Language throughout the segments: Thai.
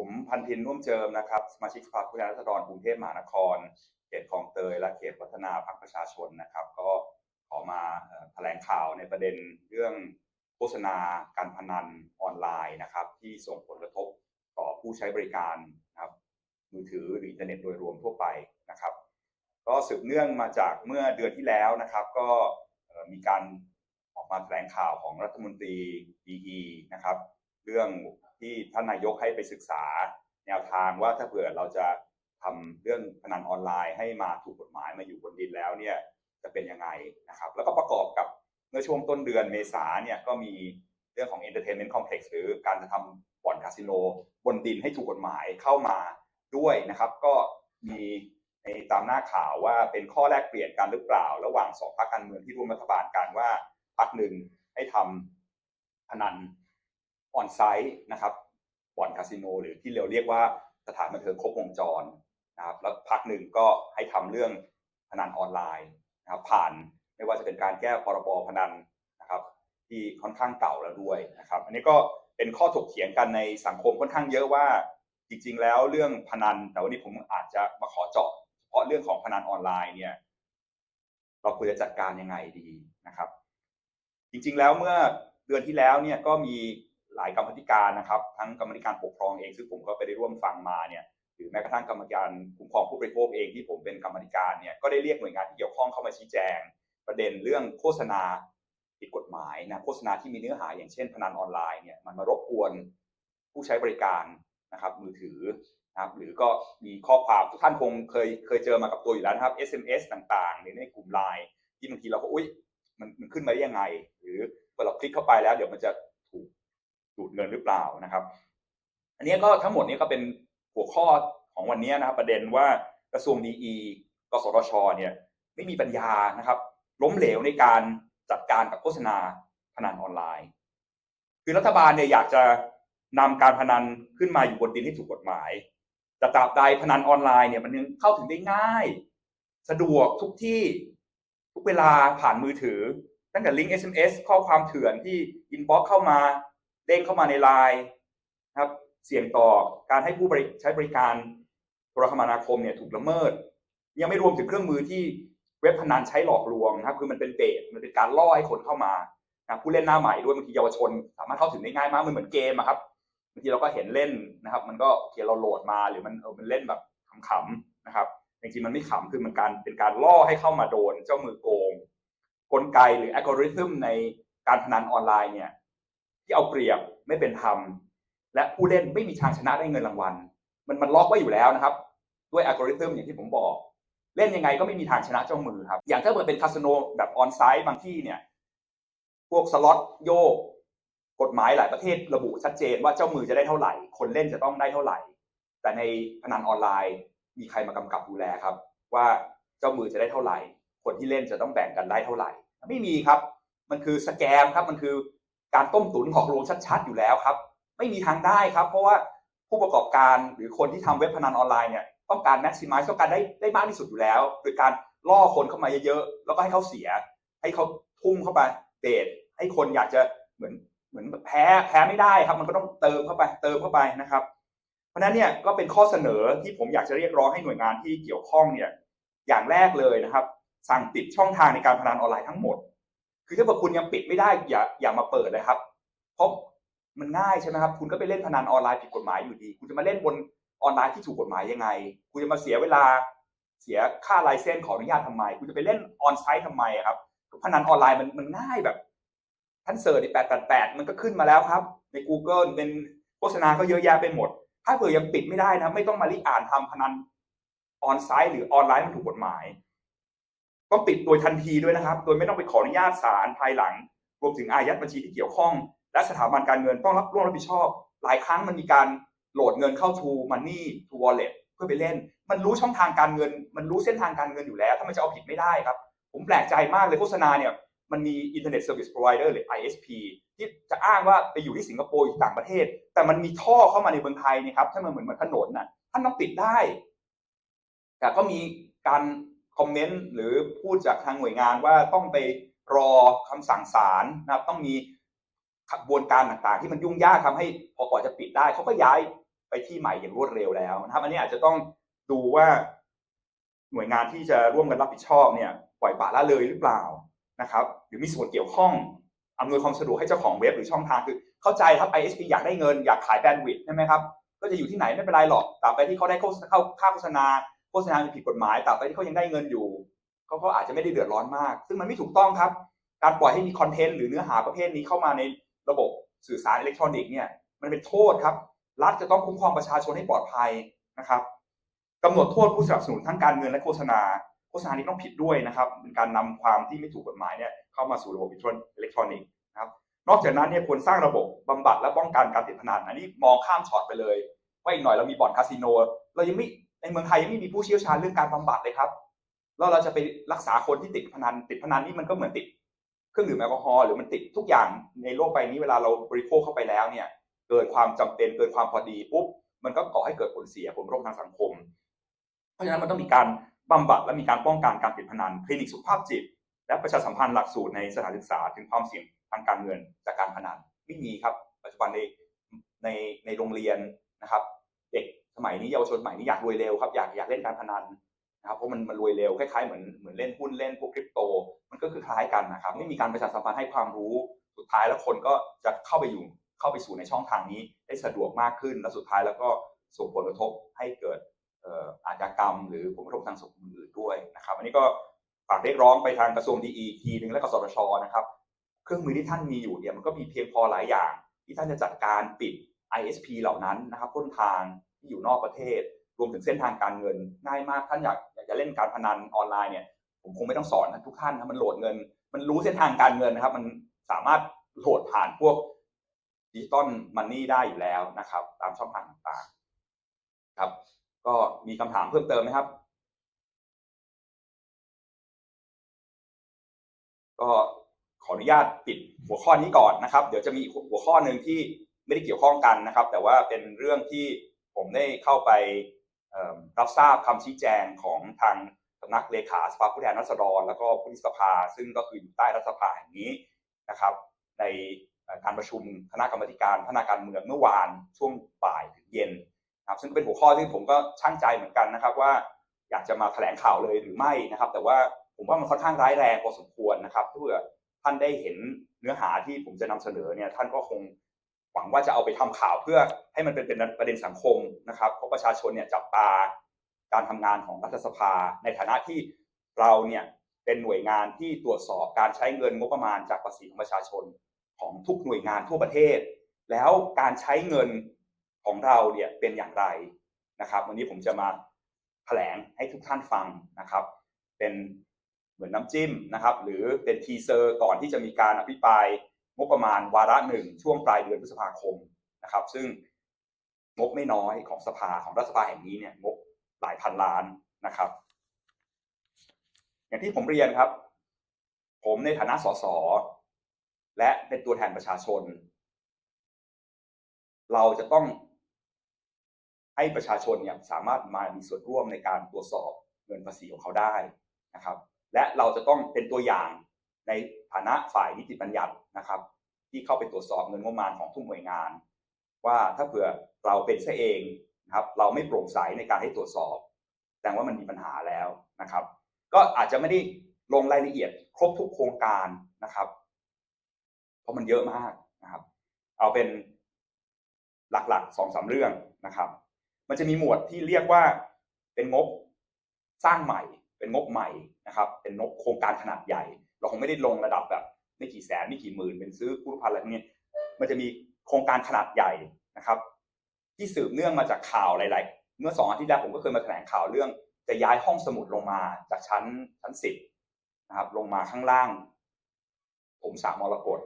ผมพันธินร่วมเจิมนะครับสมาชิกสภาผู้แทนราษฎรกรุงเทพมหานคร เขตคลองเตยและเขตวัฒนาพรรคประชาชนนะครับ ก็ขอมาแถลงข่าวในประเด็นเรื่องโฆษณาการพนันออนไลน์นะครับ ที่ส่งผลกระทบต่อผู้ใช้บริการนะครับมือถือหรืออินเทอร์เน็ตโดยรวมทั่วไปนะครับ ก็สืบเนื่องมาจากเมื่อเดือนที่แล้วนะครับ ก็มีการออกมาแถลงข่าวของรัฐมนตรีดีนะครับ เรื่อง ที่ท่านนายกให้ไปศึกษาแนวทางว่าถ้าเผื่อเราจะทำเรื่องพนันออนไลน์ให้มาถูกกฎหมายมาอยู่บนดินแล้วเนี่ยจะเป็นยังไงนะครับ แล้วก็ประกอบกับเมื่อช่วงต้นเดือนเมษาเนี่ยก็มีเรื่องของ Entertainment Complex หรือการจะทำบ่อนคาสิโนบนดินให้ถูกกฎหมายเข้ามาด้วยนะครับ ก็มีในตามหน้าข่าวว่าเป็นข้อแลกเปลี่ยนกันหรือเปล่า ระหว่างสองพรรคการเมืองที่ร่วมรัฐบาลกันว่าพรรคหนึ่งให้ทำพนัน ออนไซต์นะครับบ่อนคาสิโนหรือที่เราเรียกว่าสถานบันเทิงครบวงจรนะครับแล้วพักหนึ่งก็ให้ทำเรื่องพนันออนไลน์นะครับผ่านไม่ว่าจะเป็นการแก้พรบพนันนะครับ ที่ค่อนข้างเก่าแล้วด้วยนะครับ อันนี้ก็เป็นข้อถกเถียงกันในสังคมค่อนข้างเยอะว่าจริงๆ แล้วเรื่องพนันแต่วันนี้ผมอาจจะมาขอเจาะเฉพาะเรื่องของพนันออนไลน์เนี่ยเราควรจะจัดการยังไงดีนะครับ จริงๆ แล้วเมื่อเดือนที่แล้วเนี่ยก็มี หลายกรรมธิการนะครับ ทั้งกรรมธิการปกครองเองซึ่งผมก็ไปได้ร่วมฟังมาเนี่ยหรือแม้กระทั่งกรรมการคุ้มครองผู้บริโภคเองที่ผมเป็นกรรมธิการเนี่ยก็ได้เรียกหน่วยงานที่เกี่ยวข้องเข้ามาชี้แจง ประเด็นเรื่องโฆษณาผิดกฎหมายนะโฆษณาที่มีเนื้อหาอย่างเช่น พนันออนไลน์เนี่ยมันมารบกวนผู้ใช้บริการนะครับมือถือนะครับหรือก็มีข้อความทุกท่านคงเคยเคยเจอมากับตัวอยู่แล้วนะครับ SMS ต่างๆหรือในกลุ่มไลน์ที่บางทีเราก็อุ้ยมันมันขึ้นมาได้ยังไง หรือพอเราคลิกเข้าไปแล้วเดี๋ยวมันจะ ดูดเงินหรือเปล่านะครับ อันนี้ก็ทั้งหมดนี้ก็เป็นหัวข้อของวันนี้นะครับ ประเด็นว่ากระทรวงดีกสทชเนี่ยไม่มีปัญญานะครับ ล้มเหลวในการจัดการกับโฆษณาพนันออนไลน์ คือรัฐบาลเนี่ยอยากจะนำการพนันขึ้นมาอยู่บนดินที่ถูกกฎหมายแต่ตราบใดพนันออนไลน์เนี่ยมันยังเข้าถึงได้ง่าย สะดวกทุกที่ทุกเวลาผ่านมือถือ ตั้งแต่ลิงก์ SMS ข้อความเถื่อนที่อินบ็อกเข้ามา เด้งเข้ามาในไลน์นะครับเสี่ยงต่อการให้ผู้ใช้บริการโทรคมนาคมเนี่ยถูกละเมิด ยังไม่รวมถึงเครื่องมือที่เว็บพนันใช้หลอกลวงนะครับคือมันเป็นเบสมันเป็นการล่อให้คนเข้ามานะผู้เล่นหน้าใหม่ด้วยบางทีเยาวชน สามารถเข้าถึงได้ง่ายมากมันเหมือนเกมอะครับบางทีเราก็เห็นเล่นนะครับ มันก็โอเคเราโหลดมาหรือมันเออมันเล่นแบบขำๆนะครับจริงๆมันไม่ขำคือมันการเป็นการล่อให้เข้ามาโดนเจ้ามือโกง กลไกหรืออัลกอริทึมในการพนันออนไลน์เนี่ย ที่เอาเปรียบไม่เป็นธรรมและผู้เล่นไม่มีทางชนะได้เงินรางวัล มันมันล็อกไว้อยู่แล้วนะครับ ด้วยอัลกอริทึมอย่างที่ผมบอก เล่นยังไงก็ไม่มีทางชนะเจ้ามือครับ อย่างถ้าเกิดเป็นคาสโนแบบออนไซต์บางที่เนี่ย พวกสล็อตโยก กฎหมายหลายประเทศระบุชัดเจนว่าเจ้ามือจะได้เท่าไหร่ คนเล่นจะต้องได้เท่าไหร่ แต่ในพนันออนไลน์มีใครมากำกับดูแลครับ ว่าเจ้ามือจะได้เท่าไหร่ คนที่เล่นจะต้องแบ่งกันได้เท่าไหร่ ไม่มีครับ มันคือสแกมครับมันคือ การต้มตุ๋นหลอกลวงชัดๆอยู่แล้วครับ ไม่มีทางได้ครับ เพราะว่าผู้ประกอบการหรือคนที่ทำเว็บพนันออนไลน์เนี่ยต้องการ maximize ต้องการได้ได้มากที่สุดอยู่แล้ว โดยการล่อคนเข้ามาเยอะๆแล้วก็ให้เขาเสีย ให้เขาทุ่มเข้าไปเบสให้คนอยากจะเหมือนเหมือนแพ้แพ้ไม่ได้ครับ มันก็ต้องเติมเข้าไปเติมเข้าไปนะครับ เพราะฉะนั้นเนี่ยก็เป็นข้อเสนอที่ผมอยากจะเรียกร้องให้หน่วยงานที่เกี่ยวข้องเนี่ยอย่างแรกเลยนะครับ สั่งปิดช่องทางในการพนันออนไลน์ทั้งหมด คือถ้าเกิดคุณยังปิดไม่ได้อย่าอย่ามาเปิดเลยครับเพราะมันง่ายใช่ไหมครับ คุณก็ไปเล่นพนันออนไลน์ผิดกฎหมายอยู่ดี คุณจะมาเล่นบนออนไลน์ที่ถูกกฎหมายยังไง คุณจะมาเสียเวลาเสียค่าลเซนส์ขออนุญาตทำไม คุณจะไปเล่นออนไซต์ทำไมครับพนันออนไลน์มันมันง่ายแบบท่านเสิร์ชแปดแปดแปดมันก็ขึ้นมาแล้วครับ ใน Google เป็นโฆษณาก็เยอะแยะไปหมด ถ้าเผื่อยังปิดไม่ได้นะ ไม่ต้องมารีอ่านทำพนันออนไซต์หรือออนไลน์มันถูกกฎหมาย ต้องปิดโดยทันทีด้วยนะครับ โดยไม่ต้องไปขออนุญาตศาลภายหลัง รวมถึงอายัดบัญชีที่เกี่ยวข้อง และสถาบันการเงินต้องรับร่วมรับผิดชอบ หลายครั้งมันมีการโหลดเงินเข้า True Money to Wallet เพื่อไปเล่น มันรู้ช่องทางการเงิน มันรู้เส้นทางการเงินอยู่แล้ว ถ้ามันจะเอาผิดไม่ได้ครับ ผมแปลกใจมากเลยโฆษณาเนี่ยมันมี Internet Service Provider หรือ ISP ที่จะอ้างว่าไปอยู่ที่สิงคโปร์อยู่ต่างประเทศ แต่มันมีท่อเข้ามาในเมืองไทยนี่ครับถ้ามันเหมือนเหมือนถนนน่ะท่านต้องปิดได้ แต่ก็มีการ คอมเมนต์หรือพูดจากทางหน่วยงานว่าต้องไปรอคำสั่งศาลนะครับ ต้องมีกระบวนการต่างๆ ที่มันยุ่งยากทำให้พอก่อจะปิดได้เขาก็ย้ายไปที่ใหม่อย่างรวดเร็วแล้วนะครับอันนี้อาจจะต้องดูว่า หน่วยงานที่จะร่วมกันรับผิดชอบเนี่ยปล่อยปละละเลยหรือเปล่านะครับ หรือมีส่วนเกี่ยวข้องอำนวยความสะดวกให้เจ้าของเว็บหรือช่องทางคือ เข้าใจครับ ISP อยากได้เงินอยากขายแบนด์วิดต์ใช่ไหมครับก็จะอยู่ที่ไหนไม่เป็นไรหรอกตราบใดที่เขาได้เข้าเข้าค่าโฆษณา โฆษณาผิดกฎหมายแตราบใดที่เขายังได้เงินอยู่เขาก็อาจจะไม่ได้เดือดร้อนมาก ซึ่งมันไม่ถูกต้องครับ การปล่อยให้มีคอนเทนต์หรือเนื้อหาประเภทนี้เข้ามาในระบบสื่อสารอิเล็กทรอนิกส์เนี่ยมันเป็นโทษครับ รัฐจะต้องคุ้มครองประชาชนให้ปลอดภัยนะครับกำหนดโทษผู้สนับสนุนทั้งการเงินและโฆษณา โฆษณานี้ต้องผิดด้วยนะครับเป็นการนำความที่ไม่ถูกกฎหมายเนี่ยเข้ามาสู่ระบบอิเล็กทรอนิกส์นะครับนอกจากนั้นเนี่ยควรสร้างระบบบำบัดและป้องกันการติดพนันอันนี้มองข้ามช็อตไปเลย ว่าอีกหน่อยเรามีบ่อนคาสิโน เรายังไม่ ในเมืองไทยยังไม่มีผู้เชี่ยวชาญเรื่องการบำบัดเลยครับแล้วเราจะไปรักษาคนที่ติดพนันติดพนันนี่มันก็เหมือนติดเครื่องดื่มแอลกอฮอล์หรือมันติดทุกอย่างในโลกใบนี้เวลาเราบริโภคเข้าไปแล้วเนี่ย เกิดความจำเป็นเกิดความพอดีปุ๊บมันก็ก่อให้เกิดผลเสียผลกระทบทางสังคม เพราะฉะนั้นมันต้องมีการบำบัดและมีการป้องกันการติดพนันคลินิกสุขภาพจิต และประชาสัมพันธ์หลักสูตรในสถานศึกษาถึงความเสี่ยงทางการเงินจากการพนันไม่มีครับ ปัจจุบันในในในโรงเรียนนะครับ เด็ก สมัยนี้เยาวชนสมัยนี้อยากรวยเร็วครับอยากอยากเล่นการพนันนะครับเพราะมันมันรวยเร็วคล้ายๆเหมือนเหมือนเล่นหุ้นเล่นพวกคริปโต มันก็คือคล้ายกันนะครับไม่มีการประชาสัมพันธ์ให้ความรู้ สุดท้ายแล้วคนก็จะเข้าไปอยู่เข้าไปสู่ในช่องทางนี้ได้สะดวกมากขึ้น และสุดท้ายแล้วก็ส่งผลกระทบให้เกิดอาชญากรรม หรือผลกระทบทางสังคมอื่นด้วยนะครับ อันนี้ก็ฝากเรียกร้องไปทางกระทรวงดีอีทีหนึ่งและกสทชนะครับ เครื่องมือที่ท่านมีอยู่เนี่ยมันก็มีเพียงพอหลายอย่าง ที่ท่านจะจัดการปิด ISP เหล่านั้นนะครับต้นทาง ที่อยู่นอกประเทศ รวมถึงเส้นทางการเงินง่ายมากท่านอยากอยากจะเล่นการพนันออนไลน์เนี่ยผมคงไม่ต้องสอนนะทุกท่านนะมันโหลดเงิน มันรู้เส้นทางการเงินนะครับ มันสามารถโหลดผ่านพวกดิจิตอลมันนี่ได้อยู่แล้วนะครับ ตามช่องทางต่างๆครับ ก็มีคำถามเพิ่มเติมไหมครับ ก็ขออนุญาตปิดหัวข้อนี้ก่อนนะครับ เดี๋ยวจะมีหัวข้อหนึ่งที่ไม่ได้เกี่ยวข้องกันนะครับ แต่ว่าเป็นเรื่องที่ ผมได้เข้าไปรับทราบคำชี้แจงของทางสำนักเลขาสภาผู้แทนราษฎร แล้วก็ผู้นิสภา ซึ่งก็คืออยู่ใต้รัฐสภาแห่งนี้นะครับ ในการประชุมคณะกรรมการพัฒนาการเมืองเมื่อวานช่วงบ่ายถึงเย็นนะครับซึ่งเป็นหัวข้อที่ผมก็ช่างใจเหมือนกันนะครับ ว่าอยากจะมาแถลงข่าวเลยหรือไม่นะครับ แต่ว่าผมว่ามันค่อนข้างร้ายแรงพอสมควรนะครับเพื่อท่านได้เห็นเนื้อหาที่ผมจะนำเสนอเนี่ยท่านก็คง หวังว่าจะเอาไปทำข่าวเพื่อให้มันเป็นเป็นประเด็นสังคมนะครับเพราะประชาชนเนี่ยจับตาการทำงานของรัฐสภา ในฐานะที่เราเนี่ยเป็นหน่วยงานที่ตรวจสอบการใช้เงินงบประมาณจากภาษีของประชาชนของทุกหน่วยงานทั่วประเทศ แล้วการใช้เงินของเราเนี่ยเป็นอย่างไรนะครับ วันนี้ผมจะมาแถลงให้ทุกท่านฟังนะครับ เป็นเหมือนน้ำจิ้มนะครับ หรือเป็นทีเซอร์ก่อนที่จะมีการอภิปราย งบประมาณวาระหนึ่งช่วงปลายเดือนพฤษภาคมนะครับ ซึ่งงบไม่น้อยของสภาของรัฐสภาแห่งนี้เนี่ยงบหลายพันล้านนะครับ อย่างที่ผมเรียนครับ ผมในฐานะสสและเป็นตัวแทนประชาชน เราจะต้องให้ประชาชนเนี่ยสามารถมามีส่วนร่วมในการตรวจสอบเงินภาษีของเขาได้นะครับ และเราจะต้องเป็นตัวอย่าง ในฐานะฝ่ายนิติบัญญัตินะครับ ที่เข้าไปตรวจสอบเงินงบประมาณของทุกหน่วยงาน ว่าถ้าเผื่อเราเป็นซะเองนะครับ เราไม่โปร่งใสในการให้ตรวจสอบแสดงว่ามันมีปัญหาแล้วนะครับ ก็อาจจะไม่ได้ลงรายละเอียดครบทุกโครงการนะครับ เพราะมันเยอะมากนะครับ เอาเป็นหลักๆสองสาเรื่องนะครับ มันจะมีหมวดที่เรียกว่าเป็นงบสร้างใหม่ เป็นงบใหม่นะครับ เป็นงบโครงการขนาดใหญ่ เราคงไม่ได้ลงระดับแบบไม่กี่แสนไม่กี่หมื่นเป็นซื้อผู้พันอะไรพวกนี้มันจะมีโครงการขนาดใหญ่นะครับ ที่สืบเนื่องมาจากข่าวหลาย ๆ เมื่อสองอาทิตย์แรกผมก็เคยมาแถลงข่าวเรื่อง จะย้ายห้องสมุดลงมาจากชั้นชั้นสิบนะครับ ลงมาข้างล่าง ผมสามมรกต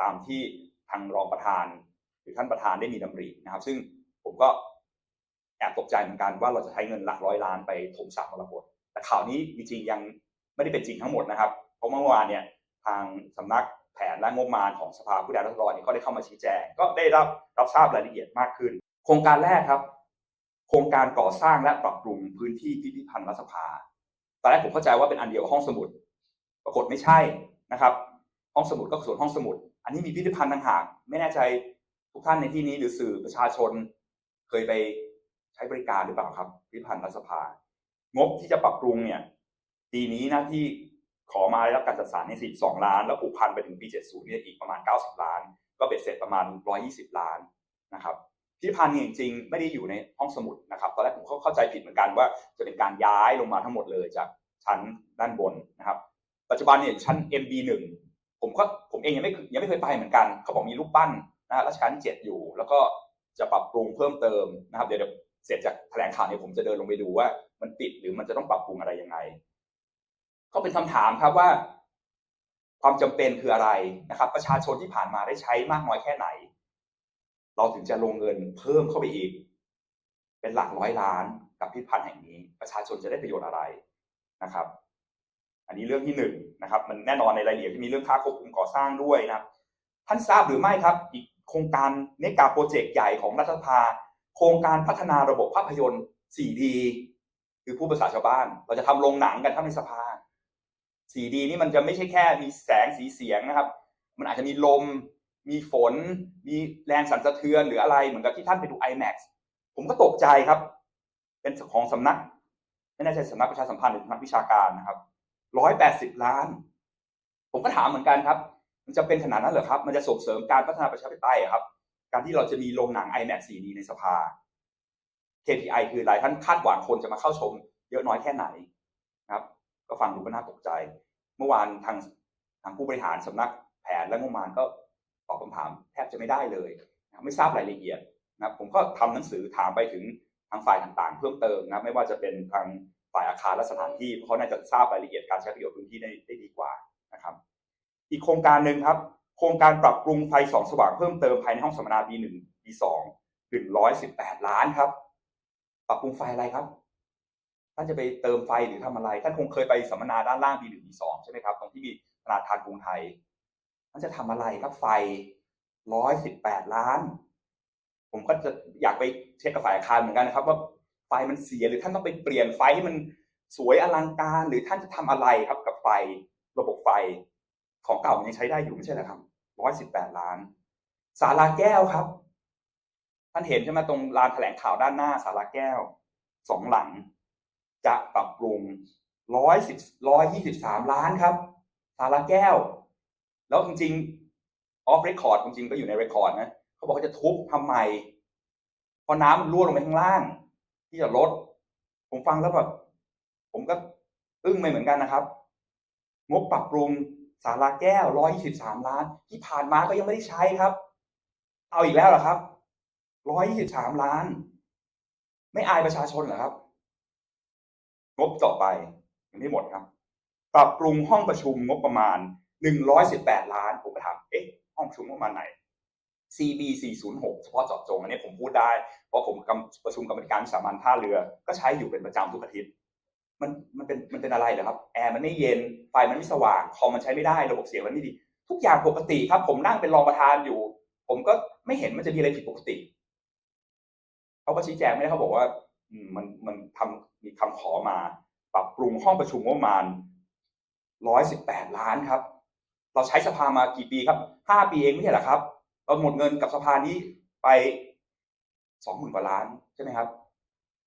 ตามที่ทางรองประธานหรือท่านประธานได้มีดำรินะครับ ซึ่งผมก็แอบตกใจเหมือนกันว่าเราจะใช้เงินหลักร้อยล้านไปถมสามมรกตแต่ข่าวนี้จริงๆยังไม่ได้เป็นจริงทั้งหมดนะครับ ราะเมื่อวานเนี่ยทางสำนักแผนและงบประมาณของสภาผู้แทนราษฎรเนี่ยก็ได้เข้ามาชี้แจง ก็ได้รับรับทราบรายละเอียดมากขึ้น โครงการแรกครับ โครงการก่อสร้างและปรับปรุงพื้นที่พิพิธภัณฑ์รัฐสภาตอนแรกผมเข้าใจว่าเป็นอันเดียวห้องสมุด ปรากฏไม่ใช่นะครับ ห้องสมุดก็ส่วนห้องสมุด อันนี้มีพิพิธภัณฑ์ต่างหากไม่แน่ใจทุกท่านในที่นี้หรือสื่อประชาชน เคยไปใช้บริการหรือเปล่าครับ พิพิธภัณฑ์รัฐสภา งบที่จะปรับปรุงเนี่ยปีนี้นะที่ ขอมาได้รับการจัดสรรใน42 ล้าน แล้วผูกพันไปถึงปี 70เนี่ยอีกประมาณ 90 ล้าน ก็เป็นเสร็จประมาณ 120 ล้านนะครับพิพิธภัณฑ์เนี่ยจริงๆไม่ได้อยู่ในห้องสมุดนะครับตอนแรกผมเข้าใจผิดเหมือนกันว่าจะเป็นการย้ายลงมาทั้งหมดเลยจากชั้นด้านบนนะครับ ปัจจุบันเนี่ยอยู่ชั้น MB1 ผมก็ผมเองยังไม่ยังไม่เคยไปเหมือนกัน เขาบอกมีรูปปั้นนะรัชกาลที่7อยู่ แล้วก็จะปรับปรุงเพิ่มเติมนะครับเดี๋ยวเดี๋ยวเสร็จจากแถลงข่าวเนี่ยผมจะเดินลงไปดูว่ามันปิดหรือมันจะต้องปรับปรุงอะไรยังไง ก็เป็นคำถามครับว่า ความจำเป็นคืออะไรนะครับ ประชาชนที่ผ่านมาได้ใช้มากน้อยแค่ไหน เราถึงจะลงเงินเพิ่มเข้าไปอีก เป็นหลักร้อยล้านกับพิพิธภัณฑ์แห่งนี้ ประชาชนจะได้ประโยชน์อะไรนะครับ อันนี้เรื่องที่หนึ่งนะครับ มันแน่นอนในรายละเอียดที่มีเรื่องค่าควบคุมก่อสร้างด้วยนะครับท่านทราบหรือไม่ครับ อีกโครงการเมกาโปรเจกต์ใหญ่ของรัฐสภาโครงการพัฒนาระบบภาพยนตร์ 4D คือผู้ภาษาชาวบ้าน เราจะทำโรงหนังกันทั้งในสภา 4D นี่มันจะไม่ใช่แค่มีแสงสีเสียงนะครับ มันอาจจะมีลม มีฝน มีแรงสั่นสะเทือนหรืออะไรเหมือนกับที่ท่านไปดู IMAX ผมก็ตกใจครับ เป็นของสำนัก ไม่แน่ใจสำนักประชาสัมพันธ์หรือสำนักวิชาการนะครับร้อยแปดสิบล้าน ผมก็ถามเหมือนกันครับ มันจะเป็นขนาดนั้นเหรอครับ มันจะส่งเสริมการพัฒนาประชาธิปไตยเหรอครับ การที่เราจะมีโรงหนัง IMAX 4D ในสภา KPI คืออะไรท่านคาดหวังคนจะมาเข้าชม เยอะน้อยแค่ไหนครับ ก็ฟังดูก็น่าตกใจ เมื่อวานทางทางผู้บริหารสำนักแผนและงบประมาณก็ตอบคำถามแทบจะไม่ได้เลยนะไม่ทราบรายละเอียดนะครับผมก็ทำหนังสือถามไปถึงทางฝ่ายต่างๆ เพิ่มเติมนะครับไม่ว่าจะเป็นทางฝ่ายอาคารและสถานที่เพราะเขาน่าจะทราบรายละเอียดการใช้ประโยชน์พื้นที่ได้ได้ดีกว่านะครับ อีกโครงการหนึ่งครับ โครงการปรับปรุงไฟสองสว่างเพิ่มเติมภายในห้องสัมมนาปีหนึ่งปีสองหนึ่งร้อยสิบแปดล้านครับ ปรับปรุงไฟอะไรครับ ท่านจะไปเติมไฟหรือทำอะไร ท่านคงเคยไปสัมมนาด้านล่างปีหนึ่งปีสองใช่ไหมครับ ตรงที่มีธนาคารกรุงไทย ท่านจะทำอะไรครับไฟร้อยสิบแปดล้าน ผมก็จะอยากไปเช็คกับฝ่ายอาคารเหมือนกันนะครับ ว่าไฟมันเสียหรือท่านต้องไปเปลี่ยนไฟให้มันสวยอลังการหรือท่านจะทำอะไรครับกับไฟระบบไฟ ของเก่ามันยังใช้ได้อยู่ไม่ใช่เหรอครับร้อยสิบแปดล้านศาลาแก้วครับ ท่านเห็นใช่ไหมตรงลานแถลงข่าวด้านหน้าศาลาแก้วสองหลัง จะปรับปรุงร้อยสิบร้อยยี่สิบสามล้านครับศาลาแก้ว แล้วจริงๆออฟเรคคอร์ดจริงๆก็อยู่ในเรคคอร์ดนะเขาบอกว่าจะทุบทำไมพอน้ำมันรั่วลงไปข้างล่าง ที่จะลด ผมฟังแล้วแบบผมก็อึ้งไปเหมือนกันนะครับ งบปรับปรุงศาลาแก้วร้อยยี่สิบสามล้าน ที่ผ่านมาก็ยังไม่ได้ใช้ครับ เอาอีกแล้วเหรอครับร้อยยี่สิบสามล้าน ไม่อายประชาชนเหรอครับ งบต่อไปยังไม่หมดครับ ปรับปรุงห้องประชุมงบประมาณหนึ่งร้อยสิบแปดล้านผมถามเอ๊ะห้องประชุมงบประมาณไหน CB 406เฉพาะเจาะจงอันนี้ผมพูดได้ เพราะผมประชุมกรรมการสามัญท่าเรือ ก็ใช้อยู่เป็นประจำทุกอาทิตย์มันมันเป็นมันเป็นอะไรเหรอครับแอร์มันไม่เย็นไฟมันไม่สว่างคอมมันใช้ไม่ได้ระบบเสียงมันไม่ดี ทุกอย่างปกติครับ ผมนั่งเป็นรองประธานอยู่ ผมก็ไม่เห็นมันจะมีอะไรผิดปกติเขาก็ชี้แจงไม่ได้เขาบอกว่า มันมันทำมีคำขอมา ปรับปรุงห้องประชุมงบประมาณร้อยสิบแปดล้านครับ เราใช้สภามากี่ปีครับห้าปีเองไม่ใช่หรอครับ เราหมดเงินกับสภานี้ไปสองหมื่นกว่าล้านใช่ไหมครับ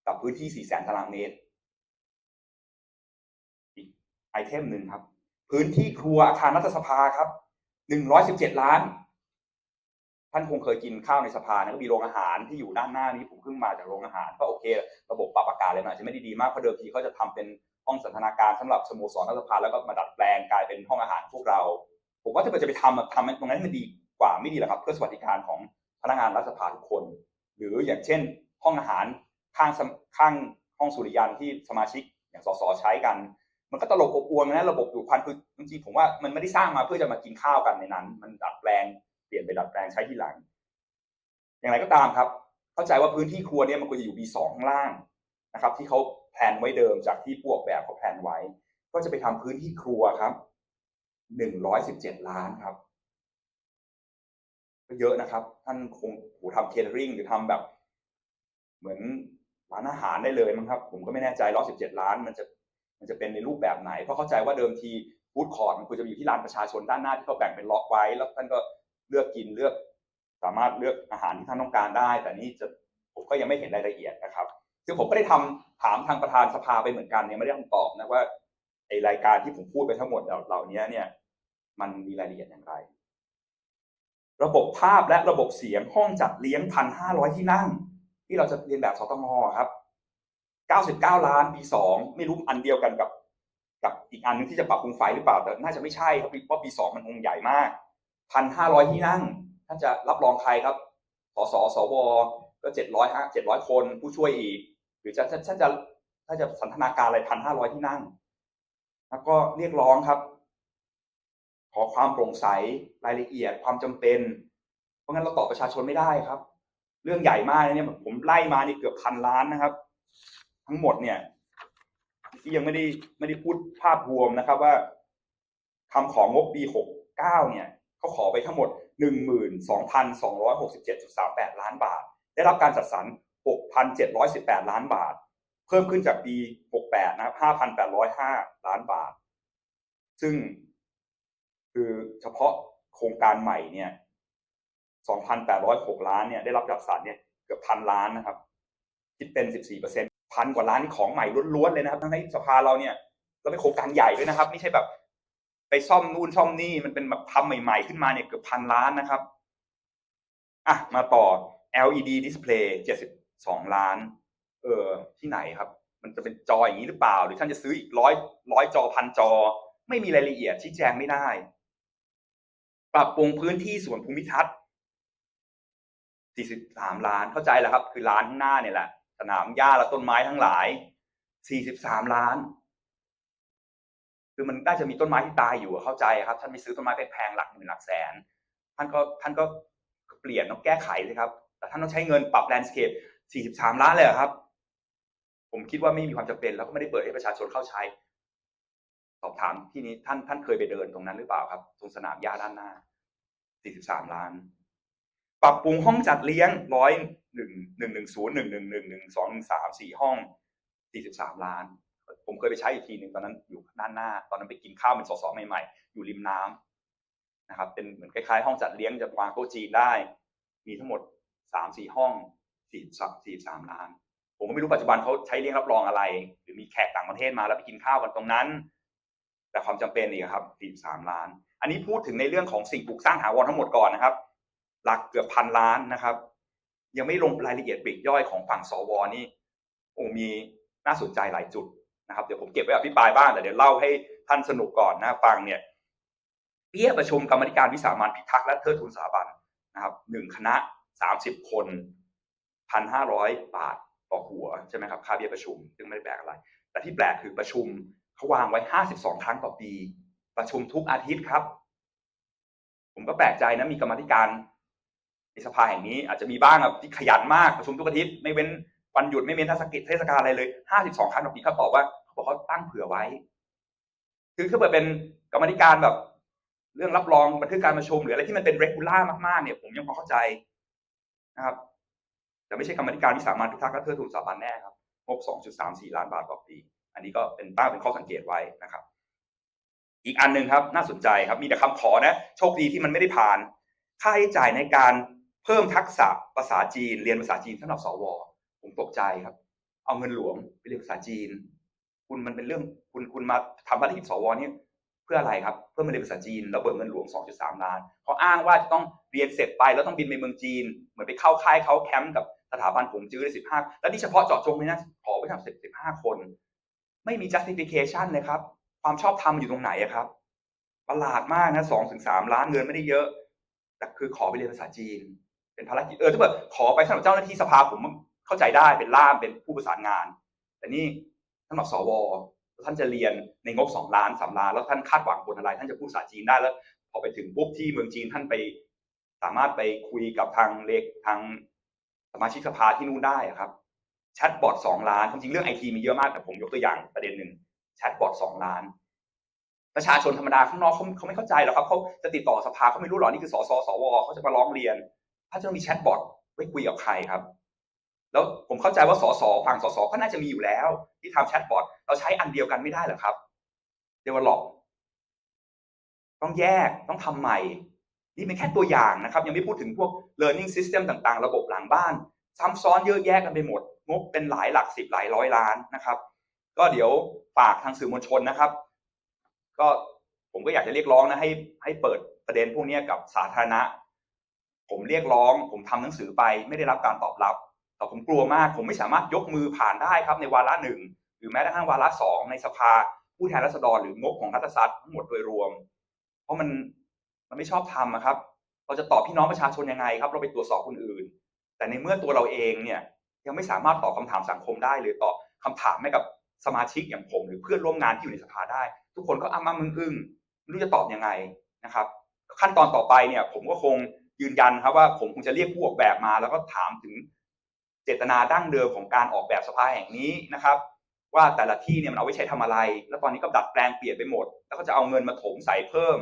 กับพื้นที่สี่แสนตารางเมตรอีกไอเทมหนึ่งครับ พื้นที่ครัวอาคารรัฐสภาครับหนึ่งร้อยสิบเจ็ดล้าน ท่านคงเคยกินข้าวในสภานะก็มีโรงอาหารที่อยู่ด้านหน้านี้ผมเพิ่งมาจากโรงอาหารก็โอเค ระบบปรับอากาศอะไรมันอาจจะไม่ได้ดีมากเพราะเดิมทีเขาจะทำเป็นห้องสันทนาการสำหรับสโมสรรัฐสภาแล้วก็มาดัดแปลงกลายเป็นห้องอาหารพวกเรา ผมว่าถ้าเกิดจะไปทำทำตรงนั้นมันดีกว่าไม่ดีหรอครับ เพื่อสวัสดิการของพนักงานรัฐสภาทุกคน หรืออย่างเช่น ห้องอาหารข้างข้างห้องสุริยันที่สมาชิกอย่างสสใช้กัน มันก็ตลบอบอวนนะระบบอยู่ควันคือจริงๆผมว่ามันไม่ได้สร้างมาเพื่อจะมากินข้าวกันในนั้น มันดัดแปลง เปลี่ยนไปดัดแปลงใช้ที่หลัง อย่างไรก็ตามครับ เข้าใจว่าพื้นที่ครัวเนี่ยมันควรจะอยู่ B2 ข้างล่างนะครับ ที่เขาแผนไว้เดิมจากที่ผู้ออกแบบเขาแผนไว้ ก็จะไปทำพื้นที่ครัวครับหนึ่งร้อยสิบเจ็ดล้านครับก็เยอะนะครับ ท่านคงโหทำเคเทอริงหรือทำแบบ เหมือนร้านอาหารได้เลยมั้งครับ ผมก็ไม่แน่ใจร้อยสิบเจ็ดล้าน มันจะมันจะเป็นในรูปแบบไหน เพราะเข้าใจว่าเดิมทีฟู้ดคอร์ทมันควรจะอยู่ที่ร้านประชาชนด้านหน้าที่เขาแบ่งเป็นล็อกไว้ แล้วท่านก็ เลือกกินเลือก สามารถเลือกอาหารที่ท่านต้องการได้ แต่นี่จะผมก็ยังไม่เห็นรายละเอียดนะครับซึ่งผมก็ได้ทำถามทางประธานสภาไปเหมือนกันเนี่ยไม่ได้คำตอบนะว่าไอรายการที่ผมพูดไปทั้งหมดเหล่านี้เนี่ย มันมีรายละเอียดอย่างไร ระบบภาพและระบบเสียงห้องจัดเลี้ยงพันห้าร้อยที่นั่ง ที่เราจะเรียนแบบสตงครับเก้าสิบเก้าล้านปีสองไม่รู้อันเดียวกันกับ กับอีกอันนึงที่จะปรับปรุงไฟหรือเปล่าแต่น่าจะไม่ใช่ครับเพราะปีสองมันองใหญ่มาก พันห้าร้อยที่นั่ง ท่านจะรับรองใครครับสสสวก็เจ็ดร้อยห้าเจ็ดร้อยคนผู้ช่วยอีก หรือจะท่านจะถ้าจะสันทนาการอะไรพันห้าร้อยที่นั่ง แล้วก็เรียกร้องครับ ขอความโปร่งใสรายละเอียดความจำเป็น เพราะงั้นเราตอบประชาชนไม่ได้ครับ เรื่องใหญ่มากเนี่ยผมไล่มานี่เกือบพันล้านนะครับ ทั้งหมดเนี่ยที่ยังไม่ได้ไม่ได้พูดภาพรวมนะครับว่าคำของงบปีหกเก้าเนี่ย เขาขอไปทั้งหมดหนึ่งหมื่นสองพันสองร้อยหกสิบเจ็ดจุดสามแปดล้านบาท ได้รับการจัดสรรหกพันเจ็ดร้อยสิบแปดล้านบาท เพิ่มขึ้นจากปีหกแปดนะครับห้าพันแปดร้อยห้าล้านบาท ซึ่งคือเฉพาะโครงการใหม่เนี่ยสองพันแปดร้อยหกล้านเนี่ยได้รับจัดสรรเนี่ยเกือบพันล้านนะครับคิดเป็นสิบสี่เปอร์เซ็นพันกว่าล้านนี่ของใหม่ล้วนๆเลยนะครับ ทั้งที่สภาเราเนี่ยเราเป็นโครงการใหญ่ด้วยนะครับ ไม่ใช่แบบ ซ่อมนู่นซ่อมนี่มันเป็นแบบทำใหม่ๆ ขึ้นมาเนี่ยเกือบพันล้านนะครับอะมาต่อ LED display 72 ล้าน เออที่ไหนครับ มันจะเป็นจออย่างนี้หรือเปล่า หรือท่านจะซื้ออีกร้อยร้อยจอพันจอ ไม่มีรายละเอียดชี้แจงไม่ได้ ปรับปรุงพื้นที่ส่วนภูมิทัศน์ 43 ล้านเข้าใจแล้วครับ คือล้านข้างหน้าเนี่ยแหละสนามหญ้าและต้นไม้ทั้งหลาย 43 ล้าน คือมันน่าจะมีต้นไม้ที่ตายอยู่เข้าใจครับ ท่านไปซื้อต้นไม้แพงๆหลักหมื่นหลักแสน ท่านก็ท่านก็เปลี่ยนต้องแก้ไขเลยครับ แต่ท่านต้องใช้เงินปรับแลนด์สเคป43 ล้านเลยครับ ผมคิดว่าไม่มีความจำเป็นแล้วก็ไม่ได้เปิดให้ประชาชนเข้าใช้ สอบถามที่นี้ท่านท่านเคยไปเดินตรงนั้นหรือเปล่าครับ ตรงสนามหญ้าด้านหน้า 43 ล้าน ปรับปรุงห้องจัดเลี้ยงร้อยหนึ่งหนึ่งหนึ่งศูนย์หนึ่งหนึ่งหนึ่งหนึ่งสองหนึ่งสามสี่ห้อง 43 ล้าน ผมเคยไปใช้อีกทีหนึ่งตอนนั้นอยู่ด้านหน้า ตอนนั้นไปกินข้าวเป็นสสใหม่ๆ อยู่ริมน้ำนะครับ เป็นเหมือนคล้ายๆ ห้องจัดเลี้ยงจะวางโต๊ะจีนได้ มีทั้งหมดสามสี่ห้องสี่สี่สามล้าน ผมก็ไม่รู้ปัจจุบันเขาใช้เลี้ยงรับรองอะไร หรือมีแขกต่างประเทศมาแล้วไปกินข้าวกันตรงนั้น แต่ความจำเป็นนี่ครับสี่สามล้าน อันนี้พูดถึงในเรื่องของสิ่งปลูกสร้างถาวรทั้งหมดก่อนนะครับ หลักเกือบพันล้านนะครับ ยังไม่ลงรายละเอียดปลีกย่อยของฝั่งสวนี่โอ้มีน่าสนใจหลายจุด นะครับเดี๋ยวผมเก็บไว้อภิปรายบ้างแต่เดี๋ยวเล่าให้ท่านสนุกก่อนนะฟังเนี่ยเบี้ยประชุมกรรมธิการวิสามันพิทักษ์และเทิดทูนสถาบันนะครับหนึ่งคณะสามสิบคนพันห้าร้อยบาทต่อหัวใช่ไหมครับค่าเบี้ยประชุม ซึ่งไม่ได้แปลกอะไร แต่ที่แปลกคือประชุมเขาวางไว้ห้าสิบสองครั้งต่อปี ประชุมทุกอาทิตย์ครับ ผมก็แปลกใจนะมีกรรมธิการในสภาแห่งนี้อาจจะมีบ้างครับที่ขยันมากประชุมทุกอาทิตย์ไม่เว้น วันหยุดไม่เว้นเทศกิจเทศกาลอะไรเลยห้าสิบสองครั้งต่อปีเขาตอบว่าเขาบอกเขาตั้งเผื่อไว้ คือถ้าเกิดเป็นกรรมธิการแบบ เรื่องรับรองบันทึกการประชุมหรืออะไรที่มันเป็น regular มากๆเนี่ยผมยังพอเข้าใจนะครับแต่ไม่ใช่กรรมธิการวิสามันพิทักษ์และเทิดทูนสถาบันแน่ครับงบ 2.34 ล้านบาทต่อปี อันนี้ก็เป็นตั้งเป็นข้อสังเกตไว้นะครับ อีกอันหนึ่งครับ น่าสนใจครับ มีแต่คำขอนะ โชคดีที่มันไม่ได้ผ่าน ค่าใช้จ่ายในการเพิ่มทักษะภาษาจีน เรียนภาษาจีนสำหรับสว ผมตกใจครับ เอาเงินหลวงไปเรียนภาษาจีน คุณมันเป็นเรื่องคุณคุณมาทำภารกิสวนี่เพื่ออะไรครับ เพื่อมาเรียนภาษาจีนแล้วเบิกเงินหลวง 2.3 ล้านเขาอ้างว่าจะต้องเรียนเสร็จไปแล้วต้องบินไปเมืองจีน เหมือนไปเข้าค่ายเขาแคมป์กับสถาบันผมจื้อได้15 แล้วนี่เฉพาะเจาะจงเลยนะขอไปทำเสร็จ15 คน ไม่มี justification เลยครับ ความชอบธรรมอยู่ตรงไหนครับประหลาดมากนะ2ถึง3ล้านเงินไม่ได้เยอะ แต่คือขอไปเรียนภาษาจีน เป็นภารกิจเออถ้าเกิดขอไปสำหรับเจ้าหน้าที่สภาผม เข้าใจได้เป็นล่ามเป็นผู้ประสานงาน แต่นี่สำหรับสวท่านจะเรียนในงบสองล้านสามล้านแล้วท่านคาดหวังผลอะไร ท่านจะพูดภาษาจีนได้แล้ว พอไปถึงปุ๊บที่เมืองจีนท่านไปสามารถไปคุยกับทางเลกทางสมาชิกสภาที่นู่นได้ครับแชทบอทสองล้านจริงเรื่องไอทีมีเยอะมากแต่ผมยกตัวอย่างประเด็นหนึ่งแชทบอทสองล้าน ประชาชนธรรมดาข้างนอกเขาเขาไม่เข้าใจหรอกครับเขาจะติดต่อสภาเขาไม่รู้หรอกนี่คือสสสวเขาจะมาร้องเรียน ถ้าจะมีแชทบอทไว้คุยกับใครครับ แล้วผมเข้าใจว่าสสฝั่งสสก็น่าจะมีอยู่แล้ว ที่ทำแชทบอทเราใช้อันเดียวกันไม่ได้หรอครับเดเวลลอปต้องแยกต้องทำใหม่ นี่เป็นแค่ตัวอย่างนะครับ ยังไม่พูดถึงพวก learning system ต่างๆ ระบบหลังบ้าน ซ้ำซ้อนเยอะแยะกันไปหมด งบเป็นหลายหลักสิบหลายร้อยล้านนะครับ ก็เดี๋ยวฝากทางสื่อมวลชนนะครับ ก็ผมก็อยากจะเรียกร้องนะให้ให้เปิดประเด็นพวกนี้กับสาธารณะ ผมเรียกร้อง ผมทำหนังสือไปไม่ได้รับการตอบรับ แต่ผมกลัวมากผมไม่สามารถยกมือผ่านได้ครับในวาระหนึ่งหรือแม้กระทั่งวาระสองในสภาผู้แทนราษฎรหรืองบของรัฐศาสตร์ทั้งหมดโดยรวม เพราะมันมันไม่ชอบทำครับ เราจะตอบพี่น้องประชาชนยังไงครับ เราไปตรวจสอบคนอื่น แต่ในเมื่อตัวเราเองเนี่ยยังไม่สามารถตอบคำถามสังคมได้ หรือตอบคำถามให้กับสมาชิกอย่างผม หรือเพื่อนร่วมงานที่อยู่ในสภาได้ ทุกคนก็อ้ำอ้ำอึ้งอึ้งไม่รู้จะตอบยังไงนะครับ ขั้นตอนต่อไปเนี่ยผมก็คงยืนยันครับว่าผมคงจะเรียกผู้ออกแบบมา แล้วก็ถามถึง เจตนาดั้งเดิมของการออกแบบสภาแห่งนี้นะครับ ว่าแต่ละที่เนี่ยมันเอาไว้ใช้ทำอะไร แล้วตอนนี้ก็ดัดแปลงเปลี่ยนไปหมด แล้วก็จะเอาเงินมาถมใส่เพิ่ม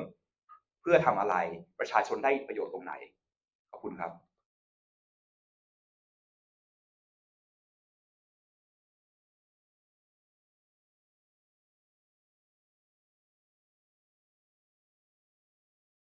เพื่อทำอะไรประชาชนได้ประโยชน์ตรงไหนขอบคุณครับ